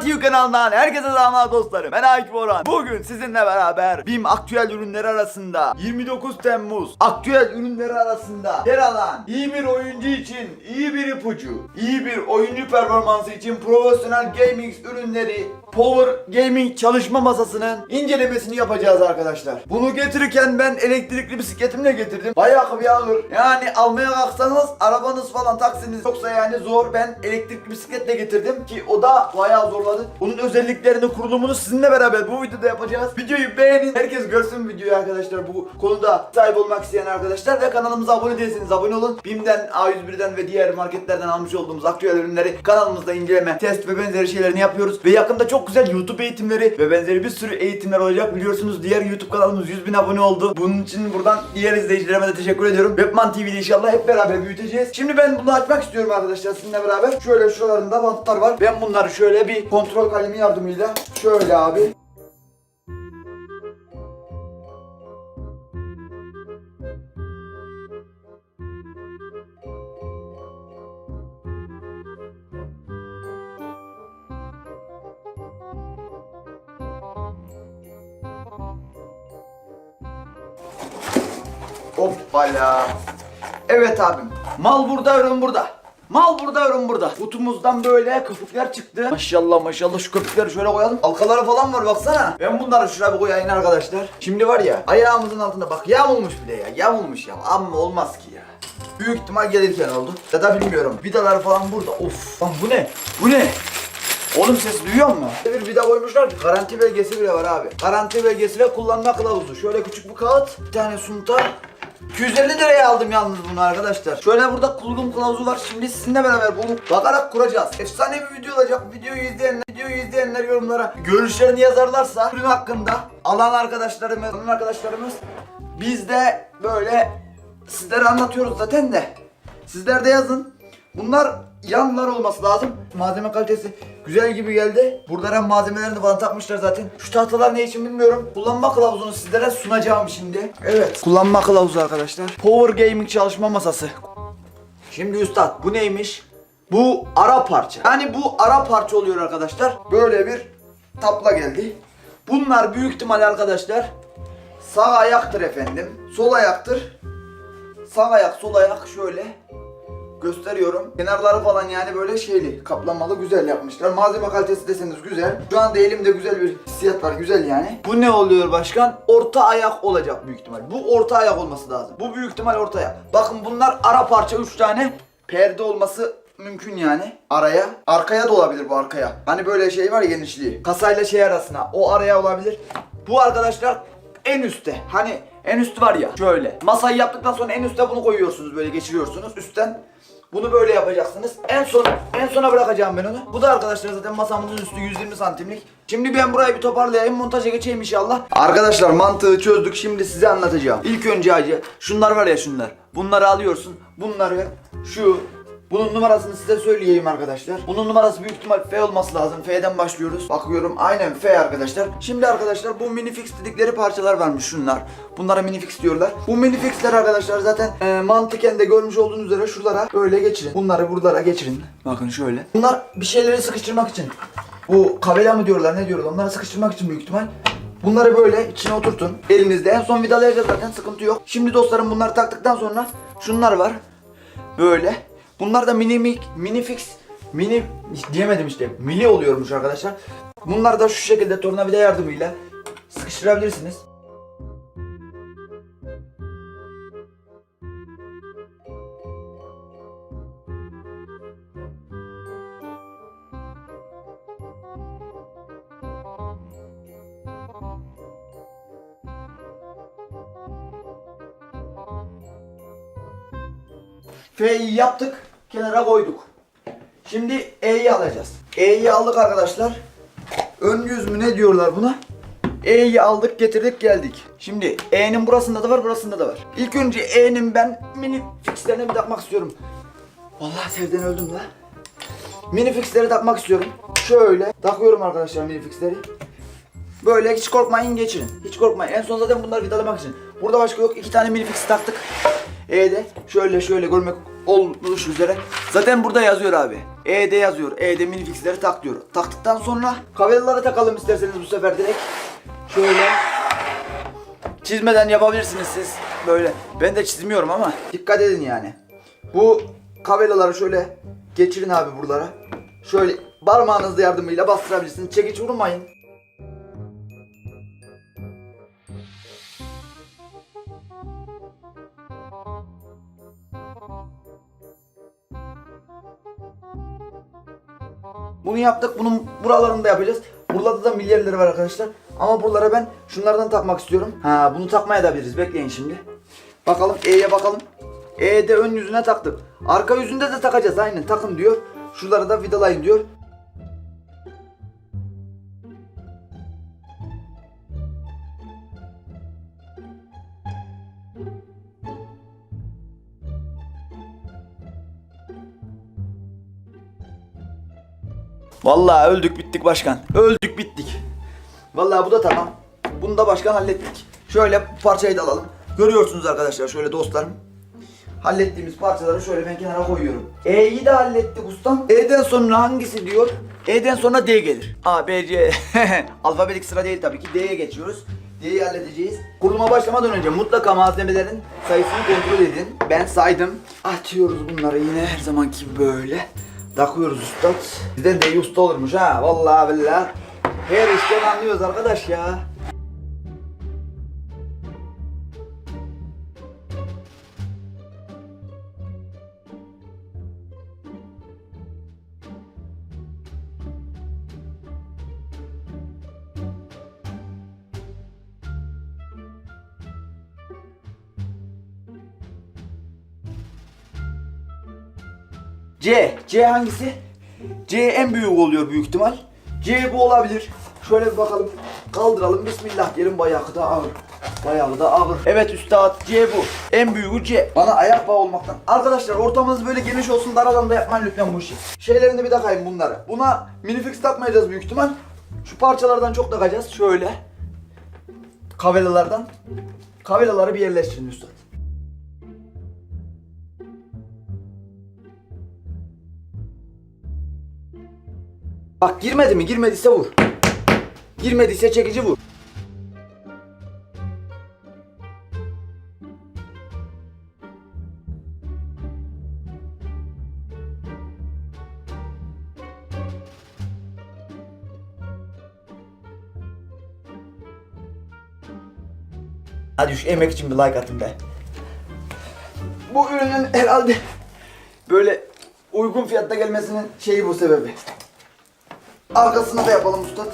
TV kanalından herkese selamlar dostlarım. Ben Akif Orhan. Bugün sizinle beraber BİM aktüel ürünleri arasında 29 Temmuz aktüel ürünleri arasında yer alan iyi bir oyuncu için iyi bir ipucu, iyi bir oyuncu performansı için profesyonel gaming ürünleri Power Gaming çalışma masasının incelemesini yapacağız arkadaşlar. Bunu getirirken ben elektrikli bisikletimle getirdim. Bayağı bir ağır. Yani almaya kalksanız arabanız falan taksiniz yoksa yani zor. Ben elektrikli bisikletle getirdim ki o da bayağı zorladı. Bunun özelliklerini, kurulumunu sizinle beraber bu videoda yapacağız. Videoyu beğenin. Herkes görsün videoyu arkadaşlar. Bu konuda sahip olmak isteyen arkadaşlar ve kanalımıza abone değilseniz abone olun. BİM'den, A101'den ve diğer marketlerden almış olduğumuz aktüel ürünleri kanalımızda inceleme, test ve benzeri şeylerini yapıyoruz. Ve yakında çok güzel YouTube eğitimleri ve benzeri bir sürü eğitimler olacak. Biliyorsunuz diğer YouTube kanalımız 100 bin abone oldu. Bunun için buradan diğer izleyicilerime de teşekkür ediyorum. Webman TV'de inşallah hep beraber büyüteceğiz. Şimdi ben bunu açmak istiyorum arkadaşlar sizinle beraber. Şöyle şuralarında bantlar var. Ben bunları şöyle bir kontrol kalemi yardımıyla şöyle abi Hoppala. Evet abim. Mal burada, ürün burada. Mal burada, ürün burada. Kutumuzdan böyle köpükler çıktı. Maşallah maşallah şu köpükleri şöyle koyalım. Halkaları falan var baksana. Ben bunları şuraya bir koyayım arkadaşlar. Şimdi var ya ayağımızın altında bak yağmulmuş bile ya. Yağmulmuş ya. Amma olmaz ki ya. Büyük ihtimal gelirken oldu. Ya da bilmiyorum. Vidalar falan burada. Of. Lan bu ne? Bu ne? Oğlum ses duyuyor musun? Bir vida koymuşlar ki garanti belgesi bile var abi. Garanti belgesi ve kullanma kılavuzu. Şöyle küçük bir kağıt, bir tane sunta. 250 liraya aldım yalnız bunu arkadaşlar. Şöyle burada kullanım kılavuzu var. Şimdi sizinle beraber bunu bakarak kuracağız. Efsane bir video olacak. Videoyu izleyenler, videoyu izleyenler yorumlara görüşlerini yazarlarsa ürün hakkında alan arkadaşlarımız, alan arkadaşlarımız biz de böyle sizlere anlatıyoruz zaten de. Sizler de yazın. Bunlar yanlar olması lazım. Malzeme kalitesi güzel gibi geldi. Burada hem malzemelerini falan takmışlar zaten. Şu tahtalar ne için bilmiyorum. Kullanma kılavuzunu sizlere sunacağım şimdi. Evet. Kullanma kılavuzu arkadaşlar. Power Gaming çalışma masası. Şimdi üstad bu neymiş? Bu ara parça. Yani bu ara parça oluyor arkadaşlar. Böyle bir tapla geldi. Bunlar büyük ihtimal arkadaşlar sağ ayaktır efendim. Sol ayaktır. Sağ ayak sol ayak şöyle gösteriyorum. Kenarları falan yani böyle şeyli, kaplamalı güzel yapmışlar. Malzeme kalitesi deseniz güzel. Şu anda elimde güzel bir hissiyat var, güzel yani. Bu ne oluyor başkan? Orta ayak olacak büyük ihtimal. Bu orta ayak olması lazım. Bu büyük ihtimal orta ayak. Bakın bunlar ara parça 3 tane. Perde olması mümkün yani araya. Arkaya da olabilir bu arkaya. Hani böyle şey var ya genişliği. Kasayla şey arasına. O araya olabilir. Bu arkadaşlar en üstte. Hani en üstü var ya şöyle. Masayı yaptıktan sonra en üste bunu koyuyorsunuz böyle geçiriyorsunuz üstten. Bunu böyle yapacaksınız. En son en sona bırakacağım ben onu. Bu da arkadaşlar zaten masamızın üstü 120 santimlik. Şimdi ben burayı bir toparlayayım montaja geçeyim inşallah. Arkadaşlar mantığı çözdük. Şimdi size anlatacağım. İlk önce acı şunlar var ya şunlar. Bunları alıyorsun. Bunları şu bunun numarasını size söyleyeyim arkadaşlar. Bunun numarası büyük ihtimal F olması lazım. F'den başlıyoruz. Bakıyorum aynen F arkadaşlar. Şimdi arkadaşlar bu minifix dedikleri parçalar varmış şunlar. Bunlara minifix diyorlar. Bu minifixler arkadaşlar zaten e, mantıken de görmüş olduğunuz üzere şuralara böyle geçirin. Bunları buralara geçirin. Bakın şöyle. Bunlar bir şeyleri sıkıştırmak için. Bu kavela mı diyorlar ne diyorlar onları sıkıştırmak için büyük ihtimal. Bunları böyle içine oturtun. Elinizde en son vidalayacağız zaten sıkıntı yok. Şimdi dostlarım bunları taktıktan sonra şunlar var. Böyle. Bunlar da mini mik, mini fix, mini diyemedim işte. Mili oluyormuş arkadaşlar. Bunlar da şu şekilde tornavida yardımıyla sıkıştırabilirsiniz. F'yi yaptık, kenara koyduk. Şimdi E'yi alacağız. E'yi aldık arkadaşlar. Ön yüz mü ne diyorlar buna? E'yi aldık, getirdik, geldik. Şimdi E'nin burasında da var, burasında da var. İlk önce E'nin ben mini fixlerine bir takmak istiyorum. Vallahi sevden öldüm la. Mini fixleri takmak istiyorum. Şöyle takıyorum arkadaşlar mini fixleri. Böyle hiç korkmayın geçirin. Hiç korkmayın. En son zaten bunları vidalamak için. Burada başka yok. İki tane mini fix taktık. E'de şöyle şöyle görmek olmuş üzere. Zaten burada yazıyor abi. E'de yazıyor. E'de minifixleri tak diyor. Taktıktan sonra kavellaları takalım isterseniz bu sefer direkt. Şöyle. Çizmeden yapabilirsiniz siz böyle. Ben de çizmiyorum ama dikkat edin yani. Bu kabelaları şöyle geçirin abi buralara. Şöyle parmağınızla yardımıyla bastırabilirsiniz. Çekiç vurmayın. Bunu yaptık. Bunun buralarını da yapacağız. Burada da milyarları var arkadaşlar. Ama buralara ben şunlardan takmak istiyorum. Ha bunu takmaya da biliriz. Bekleyin şimdi. Bakalım E'ye bakalım. E'de ön yüzüne taktık. Arka yüzünde de takacağız. Aynen takın diyor. Şuraları da vidalayın diyor. Vallahi öldük bittik başkan. Öldük bittik. Vallahi bu da tamam. Bunu da başkan hallettik. Şöyle parçayı da alalım. Görüyorsunuz arkadaşlar şöyle dostlarım. Hallettiğimiz parçaları şöyle ben kenara koyuyorum. E'yi de hallettik ustam. E'den sonra hangisi diyor? E'den sonra D gelir. A, B, C. Alfabetik sıra değil tabii ki. D'ye geçiyoruz. D'yi halledeceğiz. Kuruluma başlamadan önce mutlaka malzemelerin sayısını kontrol edin. Ben saydım. Atıyoruz bunları yine her zamanki böyle. Takıyoruz üstad. Bizden de iyi usta olurmuş ha. Vallahi billahi. Her işten anlıyoruz arkadaş ya. C. C hangisi? C en büyük oluyor büyük ihtimal. C bu olabilir. Şöyle bir bakalım. Kaldıralım. Bismillah diyelim. Bayağı da ağır. Bayağı da ağır. Evet üstad C bu. En büyüğü C. Bana ayak bağı olmaktan. Arkadaşlar ortamınız böyle geniş olsun dar alanda yapmayın lütfen bu işi. Şeylerini bir takayım bunları. Buna minifix takmayacağız büyük ihtimal. Şu parçalardan çok takacağız. Şöyle. Kavelalardan. Kavelaları bir yerleştirin üstad. Bak girmedi mi? Girmediyse vur. Girmediyse çekici vur. Hadi şu emek için bir like atın be. Bu ürünün herhalde böyle uygun fiyatta gelmesinin şeyi bu sebebi. Arkasını da yapalım ustad.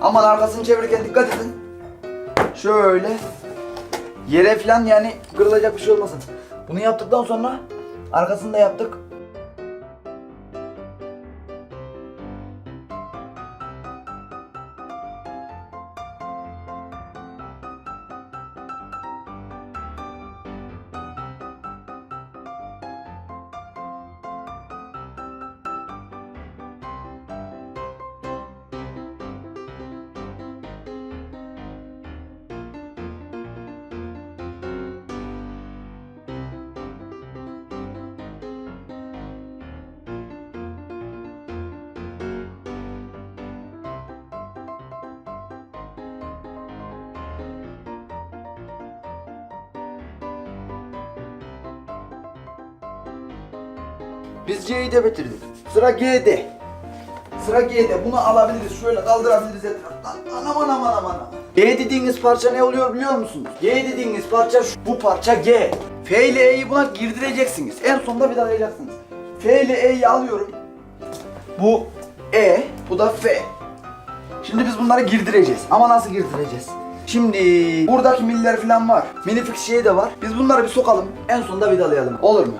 Aman arkasını çevirirken dikkat edin. Şöyle. Yere falan yani kırılacak bir şey olmasın. Bunu yaptıktan sonra arkasını da yaptık. Biz C'yi de bitirdik. Sıra G'de. Sıra G'de. Bunu alabiliriz. Şöyle kaldırabiliriz etraftan. Anam anam anam anam. G dediğiniz parça ne oluyor biliyor musunuz? G dediğiniz parça şu. Bu parça G. F ile E'yi buna girdireceksiniz. En sonunda bir dalayacaksınız. F ile E'yi alıyorum. Bu E, bu da F. Şimdi biz bunları girdireceğiz. Ama nasıl girdireceğiz? Şimdi buradaki miller falan var. Minifix şey de var. Biz bunları bir sokalım. En sonunda vidalayalım. Olur mu?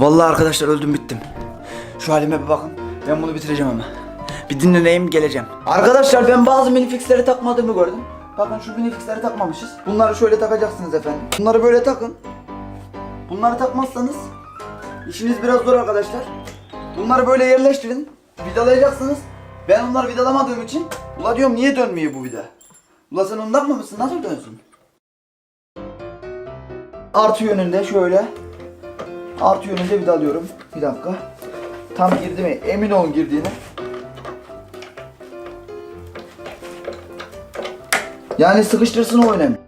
Vallahi arkadaşlar öldüm bittim. Şu halime bir bakın. Ben bunu bitireceğim ama. Bir dinleneyim geleceğim. Arkadaşlar ben bazı minifixleri takmadığımı gördüm. Bakın şu minifixleri takmamışız. Bunları şöyle takacaksınız efendim. Bunları böyle takın. Bunları takmazsanız işiniz biraz zor arkadaşlar. Bunları böyle yerleştirin. Vidalayacaksınız. Ben onları vidalamadığım için Ula diyorum niye dönmüyor bu vida? Ula sen onu takmamışsın nasıl dönsün? Artı yönünde şöyle Artı yönünde vidalıyorum. Bir dakika. Tam girdi mi? Emin olun girdiğine. Yani sıkıştırsın o önemli.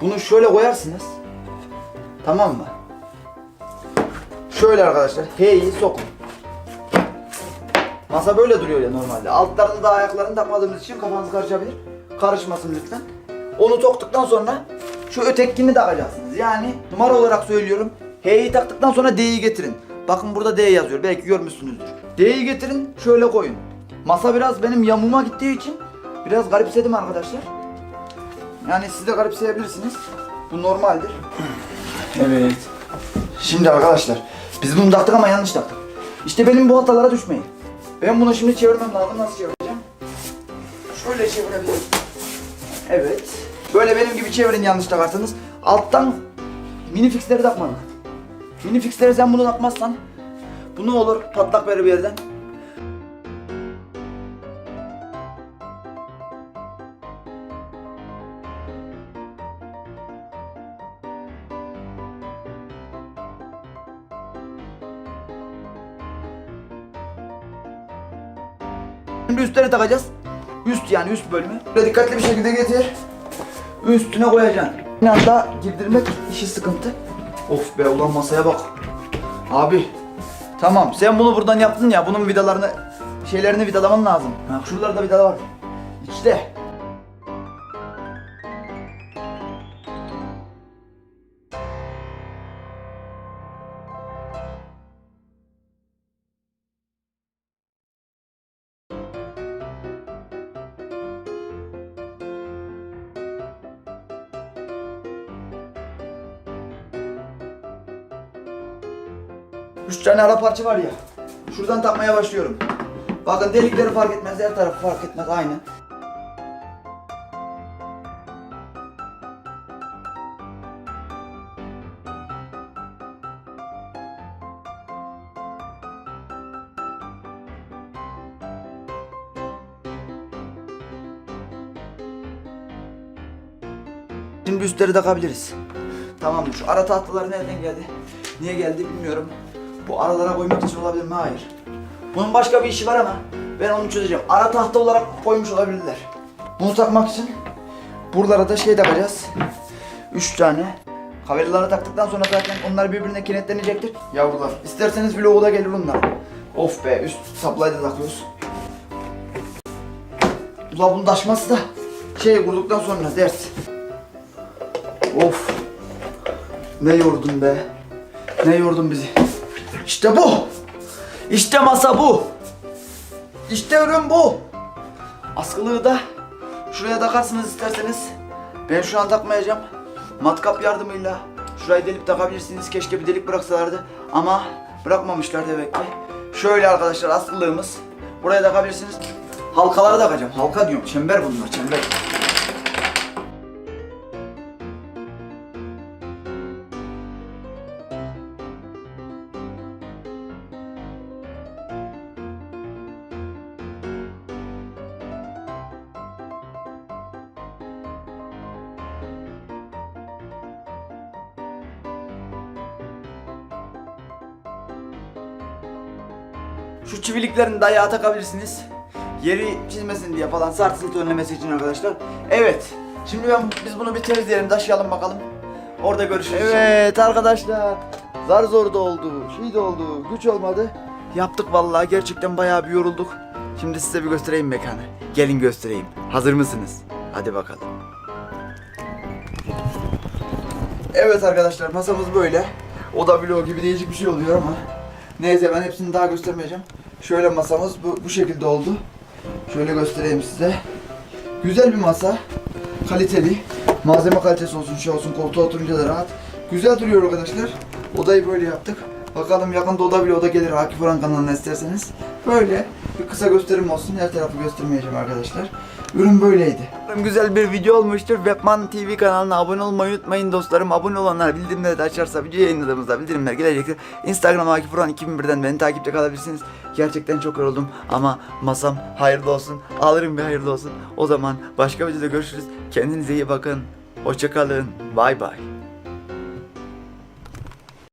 Bunu şöyle koyarsınız. Tamam mı? Şöyle arkadaşlar. H'yi sokun. Masa böyle duruyor ya normalde. Altlarını da ayaklarını takmadığımız için kafanız karışabilir. Karışmasın lütfen. Onu soktuktan sonra şu ötekini takacaksınız. Yani numara olarak söylüyorum. H'yi taktıktan sonra D'yi getirin. Bakın burada D yazıyor. Belki görmüşsünüzdür. D'yi getirin şöyle koyun. Masa biraz benim yamuma gittiği için biraz garipsedim arkadaşlar. Yani siz de garipseyebilirsiniz. Bu normaldir. Evet. Şimdi arkadaşlar biz bunu taktık ama yanlış taktık. İşte benim bu hatalara düşmeyin. Ben bunu şimdi çevirmem lazım. Nasıl çevireceğim? Şöyle çevirebilirim. Evet. Böyle benim gibi çevirin yanlış takarsanız. Alttan mini fixleri takmadık. Mini fixleri sen bunu takmazsan bu ne olur patlak verir bir yerden. Şimdi üstlerine takacağız. Üst yani üst bölümü. Böyle dikkatli bir şekilde getir. Üstüne koyacaksın. Bir anda girdirmek işi sıkıntı. Of be ulan masaya bak. Abi. Tamam sen bunu buradan yaptın ya bunun vidalarını şeylerini vidalaman lazım. Bak şuralarda vidala var. İşte. Üç tane ara parça var ya. Şuradan takmaya başlıyorum. Bakın delikleri fark etmez, her tarafı fark etmez aynı. Şimdi üstleri takabiliriz. Tamamdır. Şu ara tahtalar nereden geldi? Niye geldi bilmiyorum. Bu aralara koymak için olabilir mi? Hayır. Bunun başka bir işi var ama ben onu çözeceğim. Ara tahta olarak koymuş olabilirler. Bunu takmak için buralara da şey takacağız. Üç tane. Kaverilara taktıktan sonra zaten onlar birbirine kenetlenecektir. Yavrular. İsterseniz vlogu da gelir onlar. Of be üst supply'da takıyoruz. Ula bunun taşması da şey vurduktan sonra ders. Of. Ne yordun be. Ne yordun bizi. İşte bu. İşte masa bu. İşte ürün bu. Askılığı da şuraya takarsınız isterseniz. Ben şu an takmayacağım. Matkap yardımıyla şurayı delip takabilirsiniz. Keşke bir delik bıraksalardı ama bırakmamışlar demek ki. Şöyle arkadaşlar askılığımız. Buraya takabilirsiniz. Halkaları takacağım. Halka diyorum. Çember bunlar. Çember. Şu çiviliklerini de ayağa takabilirsiniz. Yeri çizmesin diye falan sarsıntı önlemesi için arkadaşlar. Evet. Şimdi ben biz bunu bir temizleyelim, taşıyalım bakalım. Orada görüşürüz. Evet arkadaşlar. Zar zor da oldu, şey de oldu, güç olmadı. Yaptık vallahi gerçekten bayağı bir yorulduk. Şimdi size bir göstereyim mekanı. Gelin göstereyim. Hazır mısınız? Hadi bakalım. Evet arkadaşlar masamız böyle. Oda vlog gibi değişik bir şey oluyor ama. Neyse ben hepsini daha göstermeyeceğim. Şöyle masamız bu, bu şekilde oldu. Şöyle göstereyim size. Güzel bir masa. Kaliteli. Malzeme kalitesi olsun, şey olsun, koltuğa oturunca da rahat. Güzel duruyor arkadaşlar. Odayı böyle yaptık. Bakalım yakında oda bile oda gelir Akif Orhan kanalına isterseniz. Böyle bir kısa gösterim olsun. Her tarafı göstermeyeceğim arkadaşlar. Ürün böyleydi. Güzel bir video olmuştur. Webman TV kanalına abone olmayı unutmayın dostlarım. Abone olanlar bildirimleri de açarsa video yayınladığımızda bildirimler gelecektir. Instagram Akif Orhan 2001'den beni takipte kalabilirsiniz. Gerçekten çok yoruldum ama masam hayırlı olsun. Alırım bir hayırlı olsun. O zaman başka videoda görüşürüz. Kendinize iyi bakın. Hoşçakalın. Bay bay.